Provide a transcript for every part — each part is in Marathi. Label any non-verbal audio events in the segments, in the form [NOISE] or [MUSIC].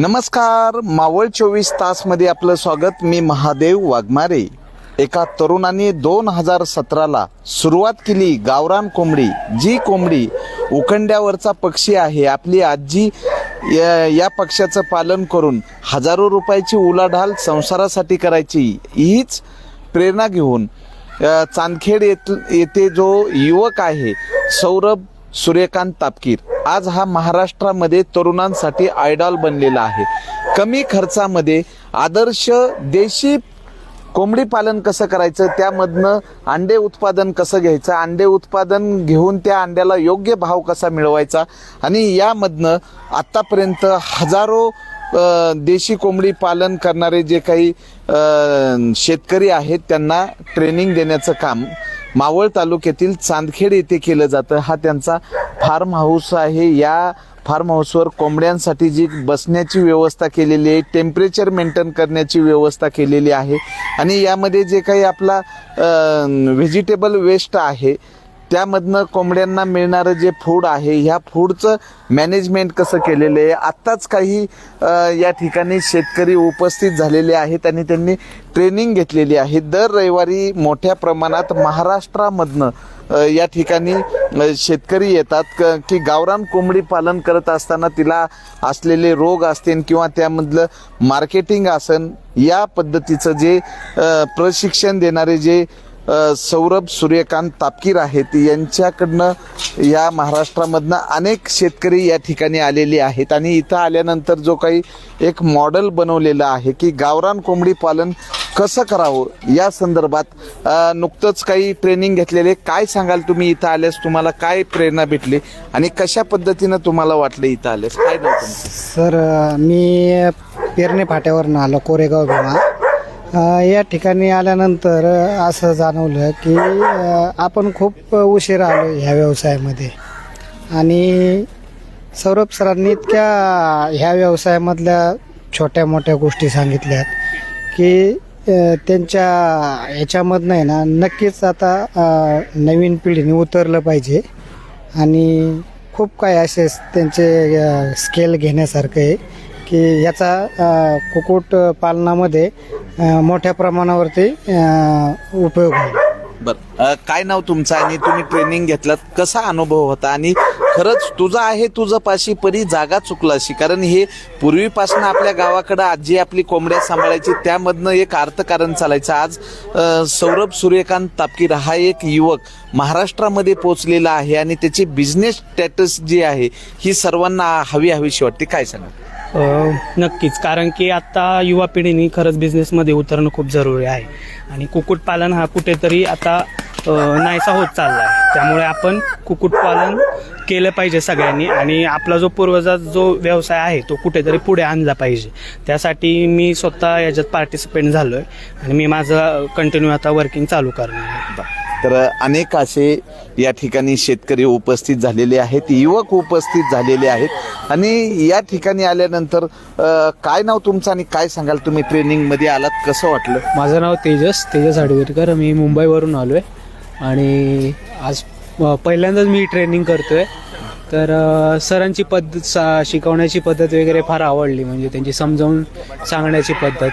नमस्कार मावळ चोवीस तासमध्ये आपलं स्वागत. मी महादेव वाघमारे. एका तरुणाने दोन हजार सतराला सुरुवात केली गावरान कोंबडी. जी कोंबडी उखंड्यावरचा पक्षी आहे. आपली आजी या या पक्षाचं पालन करून हजारो रुपयाची उलाढाल संसारासाठी करायची. हीच प्रेरणा घेऊन चांदखेड येथ येथे जो युवक आहे सौरभ सूर्यकांत तापकीर. आज हा महाराष्ट्रामध्ये तरुणांसाठी आयडॉल बनलेला आहे. कमी खर्चामध्ये आदर्श देशी कोंबडी पालन कसं करायचं? त्यामधनं अंडे उत्पादन कसं घ्यायचं? अंडे उत्पादन घेऊन त्या अंड्याला योग्य भाव कसा मिळवायचा? आणि यामधनं आत्तापर्यंत हजारो देशी कोंबडी पालन करणारे जे काही शेतकरी आहेत त्यांना ट्रेनिंग देण्याचं काम मावळ तालुक्यातील चांदखेड येथे केलं जातं. हा त्यांचा फार्म हाऊस आहे. या फार्म हाऊसवर कोंबड्यांसाठी जी बसण्याची व्यवस्था केलेली आहे टेम्परेचर मेंटेन करण्याची व्यवस्था केलेली आहे. आणि यामध्ये जे काही आपला व्हेजिटेबल वेस्ट आहे त्यामधनं कोंबड्यांना मिळणारं जे फूड आहे ह्या फूडचं मॅनेजमेंट कसं केलेलं आहे? आत्ताच काही या ठिकाणी शेतकरी उपस्थित झालेले आहेत आणि त्यांनी ट्रेनिंग घेतलेली आहे. दर रविवारी मोठ्या प्रमाणात महाराष्ट्रामधनं या ठिकाणी शेतकरी येतात. क की गावरान कोंबडी पालन करत असताना तिला असलेले रोग असतील किंवा त्यामधलं मार्केटिंग असन या पद्धतीचं जे प्रशिक्षण देणारे जे सौरभ सूर्यकांत तापकीर आहेत. यांच्याकडनं या महाराष्ट्रामधनं अनेक शेतकरी या ठिकाणी आलेले आहेत. आणि इथं आल्यानंतर जो काही एक मॉडेल बनवलेलं आहे की गावरान कोंबडी पालन कसं करावं? या संदर्भात नुकतंच काही ट्रेनिंग घेतलेले. काय सांगाल तुम्ही? इथं आल्यास तुम्हाला काय प्रेरणा भेटली? आणि कशा पद्धतीनं तुम्हाला वाटलं इथं आल्यास? काय सर मी पेरणे फाट्यावरनं आलो कोरेगाव भीमा या ठिकाणी आल्यानंतर असं जाणवलं की आपण खूप उशीर आलो ह्या व्यवसायामध्ये. आणि सौरभ सरांनी इतक्या ह्या व्यवसायामधल्या छोट्या मोठ्या गोष्टी सांगितल्यात की त्यांच्या ह्याच्यामधनं आहे ना नक्कीच आता नवीन पिढीने उतरलं पाहिजे. आणि खूप काही असे त्यांचे स्केल घेण्यासारखं आहे की याचा अ, कुक्कुट पालनामध्ये मोठ्या प्रमाणावरती उपयोग होईल. बरं. काय नाव तुमचं आणि तुम्ही ट्रेनिंग घेतलात? कसा अनुभव होता? आणि खरंच तुझा आहे तुझं पाशी परी जागा चुकलाशी कारण हे पूर्वीपासून आपल्या गावाकडं आजी आपली कोंबड्या सांभाळायची त्यामधनं एक अर्थकारण चालायचं. आज अ, सौरभ सूर्यकांत तापकीर हा एक युवक महाराष्ट्रामध्ये पोहोचलेला आहे आणि त्याची बिझनेस स्टॅटस जी आहे ही सर्वांना हवी हवीशी वाटते. काय सांगा नक्कीच. कारण की आत्ता युवा पिढीने खरंच बिझनेसमध्ये उतरणं खूप जरुरी आहे. आणि कुक्कुटपालन हा कुठेतरी आता नाहीसा होत चालला आहे. त्यामुळे आपण कुक्कुटपालन केलं पाहिजे सगळ्यांनी. आणि आपला जो पूर्वजा जो व्यवसाय आहे तो कुठेतरी पुढे आणला पाहिजे. त्यासाठी मी स्वतः याच्यात पार्टिसिपेट झालो आहे आणि मी माझं कंटिन्यू आता वर्किंग चालू करणार आहे. तर अनेक असे या ठिकाणी शेतकरी उपस्थित झालेले आहेत युवक उपस्थित झालेले आहेत. आणि या ठिकाणी आल्यानंतर काय नाव तुमचं आणि काय सांगाल? तुम्ही ट्रेनिंगमध्ये आलात कसं वाटलं? माझं नाव तेजस तेजस आडवेरकर. मी मुंबईवरून आलो आहे आणि आज पहिल्यांदाच मी ट्रेनिंग करतो आहे तर सरांची पद्धत सा शिकवण्याची पद्धत वगैरे फार आवडली. म्हणजे त्यांची समजावून सांगण्याची पद्धत.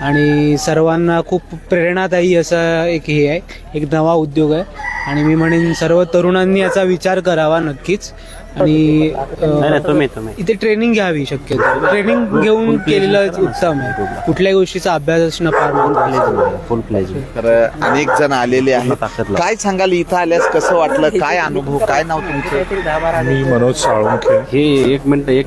आणि सर्वांना खूप प्रेरणादायी असा एक हे आहे एक नवा उद्योग आहे. आणि मी म्हणेन सर्व तरुणांनी याचा विचार करावा नक्कीच. आणि अ, इथे ट्रेनिंग घ्यावी शक्यतो. ट्रेनिंग घेऊन केलेलं उत्तम आहे. कुठल्याही गोष्टीचा अभ्यास असणं फार आहे. फुल प्लेज तर अनेक जण आलेले आहेत. काय सांगाल इथं आल्यास कसं वाटलं? काय [LAUGHS] अनुभव काय नाव तुमचं? मी मनोज साळुंखे. हे एक मिनिट एक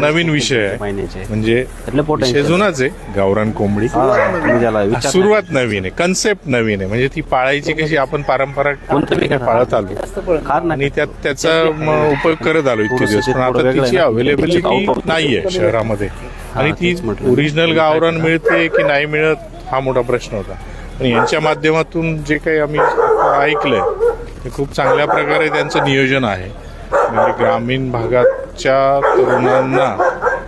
नवीन विषय आहे. महिन्याचे. म्हणजे त्यातलं potential. विषय जुनाच आहे. गावरान कोंबडी. हा, तुम्ही विचार सुरुवात नवीन आहे. कन्सेप्ट नवीन आहे. म्हणजे ती पाळायची कशी आपण पारंपरिक कोणतं बी करा. पाळत आलो. नाही आणि त्यात त्याचा म, उपयोग करत आलो इतके दिवस. पण आता तिची अवेलेबिलिटी नाहीये शहरामध्ये. आणि ती. ओरिजिनल गावरान मिळते की नाही मिळत हा मोठा प्रश्न होता. पण यांच्या माध्यमातून जे काही आम्ही ऐकलंय ते खूप चांगल्या प्रकारे त्यांचं नियोजन आहे. म्हणजे ग्रामीण भागाच्या तरुणांना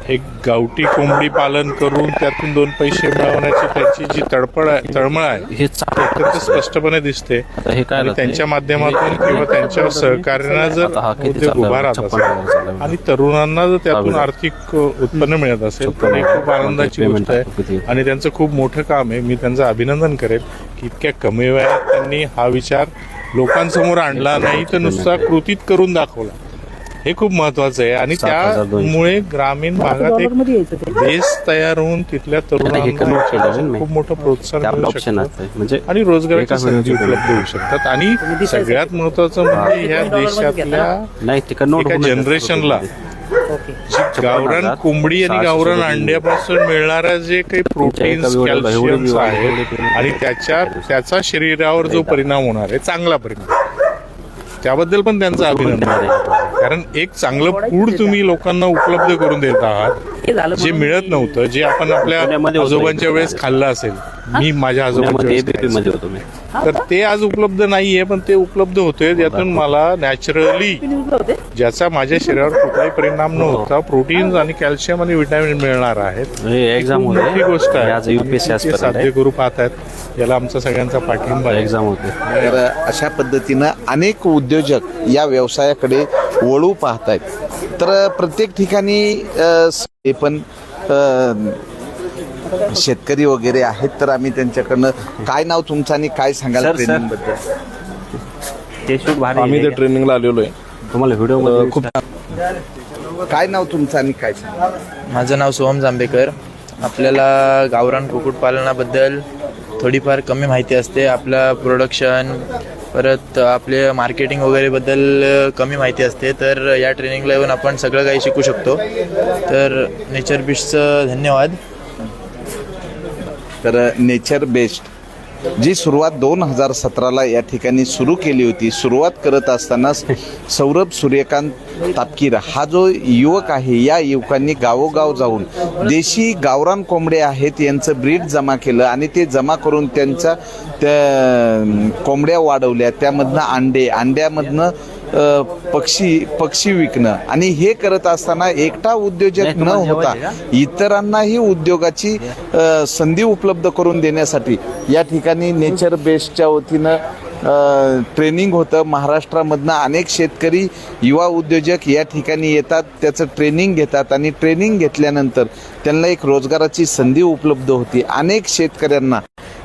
एक गावठी कोंबडी पालन करून त्यातून दोन पैसे मिळवण्याची त्यांची जी तडपड आहे तळमळ आहे हे अत्यंत स्पष्टपणे दिसते हे काय? त्यांच्या माध्यमातून किंवा त्यांच्या सहकार्यानं जर उद्योग? उभा राहत असेल. आणि तरुणांना जर त्यातून. आर्थिक उत्पन्न मिळत असेल तर खूप आनंदाची पेमेंट गोष्ट आहे? आणि त्यांचं खूप मोठं काम आहे मी त्यांचं अभिनंदन करेल की इतक्या कमी वयात त्यांनी हा विचार लोकांसमोर आणला नाही तर नुसता कृतीत करून दाखवला हे खूप महत्वाचं आहे. आणि. त्यामुळे ग्रामीण भागात एक बेस तयार होऊन तिथल्या तरुणांना. खूप मोठं प्रोत्साहन मिळू शकतं. म्हणजे आणि रोजगाराची एका संधी उपलब्ध होऊ शकतात. आणि सगळ्यात महत्वाचं म्हणजे ह्या देशातल्या जनरेशनला गावरान कोंबडी आणि गावरान अंड्यापासून मिळणाऱ्या जे काही प्रोटीन्स कॅल्शियम्स आहेत एवढे view आणि त्याच्या त्याचा शरीरावर जो परिणाम होणार आहे चांगला परिणाम. त्याबद्दल पण त्यांचं अभिनंदन. आहे. कारण एक चांगलं फूड तुम्ही लोकांना उपलब्ध करून देत आहात जे मिळत नव्हतं जे आपण आपल्या होतं आजोबांच्या. वेळेस खाल्लं असेल मी माझ्या आजोबांच्या होतो तर ते आज उपलब्ध नाहीये पण ते उपलब्ध होतोय यातून मला नॅचरली ज्याचा माझ्या शरीरावर कुठलाही परिणाम न होता प्रोटीन्स आणि कॅल्शियम आणि विटॅमिन मिळणार आहेत. हे एक्झाम होते. मोठी गोष्ट आहे. साध्य करू पाहतात याला आमचा सगळ्यांचा पाठिंबा आहे. एक्झाम होते. तर अशा पद्धतीनं अनेक उद्योजक या व्यवसायाकडे वळू पाहत आहेत तर प्रत्येक ठिकाणी हे पण शेतकरी वगैरे आहेत तर आम्ही त्यांच्याकडनं काय नाव तुमचं आणि काय सांगाल सर, सर. ट्रेनिंग भारी आम्ही आहे. ते ट्रेनिंगला आलेलो आहे. तुम्हाला व्हिडिओ खूप काय नाव तुमचं आणि काय सांगाल? माझं नाव सोहम जांभेकर. आपल्याला गावरान कुक्कुटपालनाबद्दल थोडीफार कमी माहिती असते. आपलं प्रोडक्शन परत आपले मार्केटिंग वगैरेबद्दल कमी माहिती असते तर या ट्रेनिंगला येऊन आपण सगळं काही शिकू शकतो. तर नेचर बिशचं धन्यवाद. तर नेचर बेस्ड जी सुरुवात दोन हजार सतराला या ठिकाणी सुरू केली होती सुरुवात करत असताना सौरभ सूर्यकांत तापकीर हा जो युवक आहे या युवकांनी गावोगाव जाऊन देशी गावरान कोंबडे आहेत यांचं ब्रीड जमा केलं आणि ते जमा करून त्यांच्या त्या कोंबड्या वाढवल्या. त्यामधनं अंडे अंड्यामधनं पक्षी पक्षी विकणं. आणि हे करत असताना एकटा उद्योजक न होता इतरांनाही उद्योगाची संधी उपलब्ध करून देण्यासाठी या ठिकाणी नेचर बेस्डच्या वतीनं ट्रेनिंग होतं. महाराष्ट्रामधनं अनेक शेतकरी युवा उद्योजक या ठिकाणी येतात त्याचं ट्रेनिंग घेतात आणि ट्रेनिंग घेतल्यानंतर त्यांना एक रोजगाराची संधी उपलब्ध होती. अनेक शेतकऱ्यांना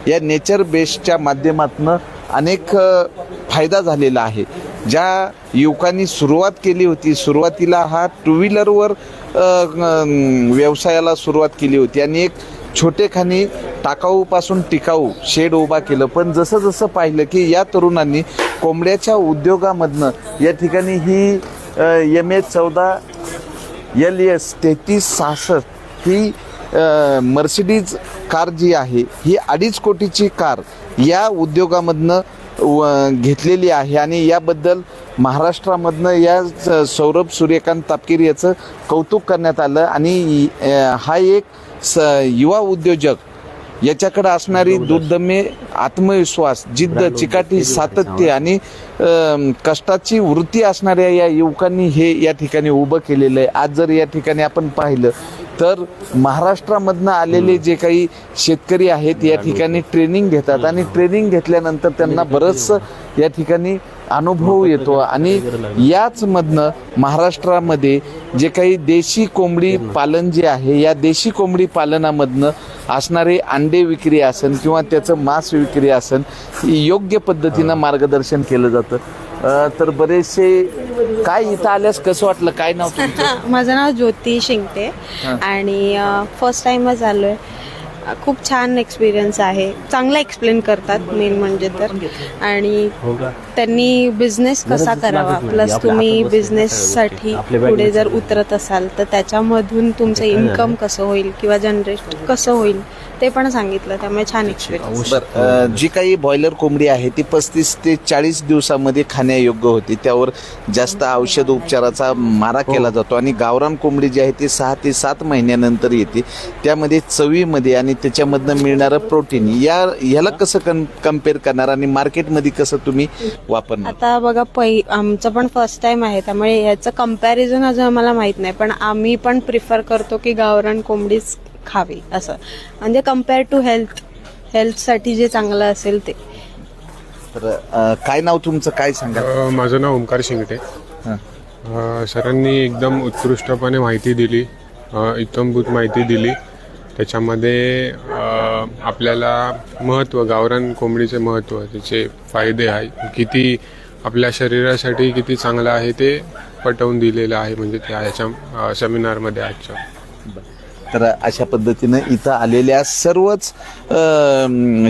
या नेचर बेस्डच्या माध्यमातून अनेक फायदा झालेला आहे. ज्या युवकांनी सुरुवात केली होती सुरुवातीला हा टू व्हीलरवर व्यवसायाला सुरुवात केली होती आणि एक छोटेखानी टाकाऊपासून टिकाऊ शेड उभा केलं. पण जसं जसं पाहिलं की या तरुणांनी कोंबड्याच्या उद्योगामधनं या ठिकाणी ही एम एच चौदा एल एस तेहतीस सहासष्ट ही मर्सिडीज कार जी आहे ही अडीच कोटीची कार या उद्योगामधनं व- घेतलेली आहे. आणि याबद्दल महाराष्ट्रामधनं या सौरभ सूर्यकांत तापकीर याचं कौतुक करण्यात आलं. आणि हा एक स युवा उद्योजक याच्याकडे असणारी दुर्दम्य आत्मविश्वास जिद्द चिकाटी सातत्य आणि कष्टाची वृत्ती असणाऱ्या या युवकांनी हे या ठिकाणी उभं केलेलं आहे. आज जर या ठिकाणी आपण पाहिलं तर महाराष्ट्रामधनं आलेले जे काही शेतकरी आहेत या ठिकाणी ट्रेनिंग घेतात आणि ट्रेनिंग घेतल्यानंतर त्यांना बरंचसं या ठिकाणी अनुभव येतो. आणि याच मधनं महाराष्ट्रामध्ये जे काही देशी कोंबडी पालन जे आहे या देशी कोंबडी पालनामधनं असणारे अंडे विक्री असेल किंवा त्याचं मांस विक्री असेल योग्य पद्धतीनं मार्गदर्शन केलं जातं. तर बरेचसे काय इथं आल्यास कसं वाटलं? काय नाव तुमचं? [LAUGHS] माझं नाव ज्योती शिंगटे आणि फर्स्ट टाईमच आलो आहे खूप छान एक्सपिरियन्स आहे. चांगला एक्सप्लेन करतात मेन म्हणजे तर. आणि त्यांनी बिझनेस कसा करावा? प्लस तुम्ही बिझनेससाठी पुढे जर उतरत असाल तर त्याच्यामधून तुमचं इन्कम कसं होईल? किंवा जनरेट कसं होईल? ते पण सांगितलं त्यामुळे छान एक्सपिरियन्स बर जी काही बॉयलर कोंबडी आहे ती पस्तीस ते चाळीस दिवसामध्ये खाण्यायोग्य होती. त्यावर जास्त औषध उपचाराचा मारा केला जातो आणि गावरान कोंबडी जी आहे ती सहा ते सात महिन्यानंतर येते. त्यामध्ये चवीमध्ये आणि त्याच्यामधनं मिळणारं प्रोटीन या ह्याला कसं कन कंपेअर करणार आणि मार्केटमध्ये कसं तुम्ही वापरणार? आता बघा पै आमचं पण फर्स्ट टाइम आहे त्यामुळे ह्याचं कंपॅरिझन अजून आम्हाला माहीत नाही. पण आम्ही पण प्रिफर करतो की गावरान कोंबडीच खावी असं. म्हणजे कंपेअर टू हेल्थ हेल्थसाठी जे चांगलं असेल ते. तर अ, काय नाव तुमचं? काय सांगा अ, माझं नाव ओंकार शिंगटे. हां. अ, सरांनी एकदम उत्कृष्टपणे माहिती दिली अ, इत्थंभूत माहिती दिली. त्याच्यामध्ये अ, आपल्याला महत्त्व गावरान कोंबडीचे महत्त्व त्याचे फायदे आहे. किती आपल्या शरीरासाठी किती चांगलं आहे ते पटवून दिलेलं आहे म्हणजे त्या ह्याच्या सेमिनारमध्ये आजच्या. तर अशा पद्धतीनं इथं आलेल्या सर्वच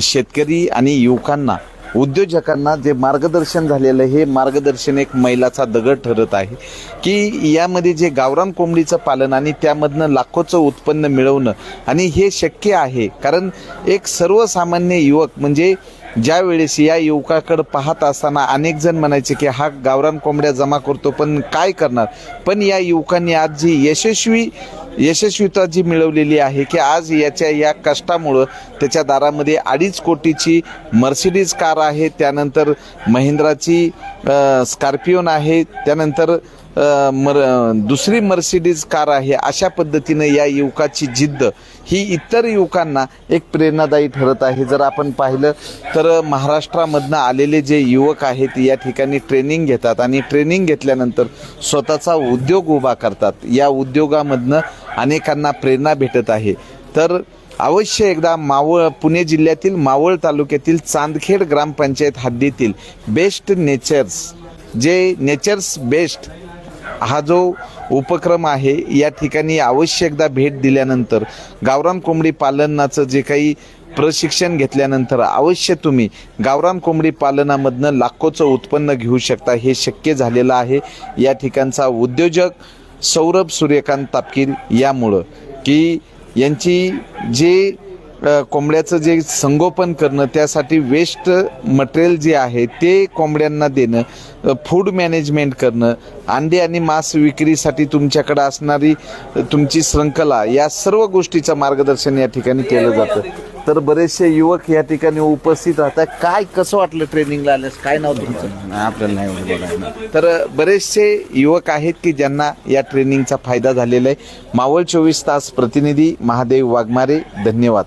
शेतकरी आणि युवकांना उद्योजकांना जे मार्गदर्शन झालेलं हे मार्गदर्शन एक मैलाचा दगड ठरत आहे की यामध्ये जे गावरान कोंबडीचं पालन आणि त्यामधनं लाखोचं उत्पन्न मिळवणं आणि हे शक्य आहे. कारण एक सर्वसामान्य युवक म्हणजे ज्या वेळेस या युवकाकडं पाहत असताना अनेक जण म्हणायचे की हा गावरान कोंबड्या जमा करतो पण काय करणार? पण या युवकांनी आज जी यशस्वी यशस्वीता जी मिळवलेली आहे की आज याच्या या कष्टामुळं त्याच्या दारामध्ये अडीच कोटीची मर्सिडीज कार आहे. त्यानंतर महिंद्राची स्कॉर्पियोन स्कॉर्पिओन आहे. त्यानंतर मर दुसरी मर्सिडीज कार आहे अशा पद्धतीनं या युवकाची जिद्द. ही इतर युवकांना एक प्रेरणादायी ठरत आहे. जर आपण पाहिलं तर महाराष्ट्रामधनं आलेले जे युवक आहेत या ठिकाणी ट्रेनिंग घेतात आणि ट्रेनिंग घेतल्यानंतर स्वतःचा उद्योग उभा करतात. या उद्योगामधनं अनेकांना प्रेरणा भेटत आहे. तर अवश्य एकदा मावळ पुणे जिल्ह्यातील मावळ तालुक्यातील चांदखेड ग्रामपंचायत हद्दीतील बेस्ट नेचर्स जे नेचर्स बेस्ट हा जो उपक्रम आहे या ठिकाणी अवश्य एकदा भेट दिल्यानंतर गावरान कोंबडी पालनाचं जे काही प्रशिक्षण घेतल्यानंतर अवश्य तुम्ही गावरान कोंबडी पालनामधनं लाखोचं उत्पन्न घेऊ शकता हे शक्य झालेलं आहे. या ठिकाणचा उद्योजक सौरभ सूर्यकांत तापकीर यामुळं की यांची जे कोंबड्याचं जे संगोपन करणं त्यासाठी वेस्ट मटेरियल जे आहे ते कोंबड्यांना देणं फूड मॅनेजमेंट करणं अंडे आणि मांस विक्रीसाठी तुमच्याकडे असणारी तुमची श्रृंखला या सर्व गोष्टीचं मार्गदर्शन या ठिकाणी केलं जातं. तर बरेचसे युवक या ठिकाणी उपस्थित राहतात. काय कसं वाटलं ट्रेनिंगला आल्यास? काय नाव तुमचं? आपल्याला नाही. तर बरेचसे युवक आहेत की ज्यांना या ट्रेनिंगचा फायदा झालेला आहे. मावळ चोवीस तास प्रतिनिधी महादेव वाघमारे धन्यवाद.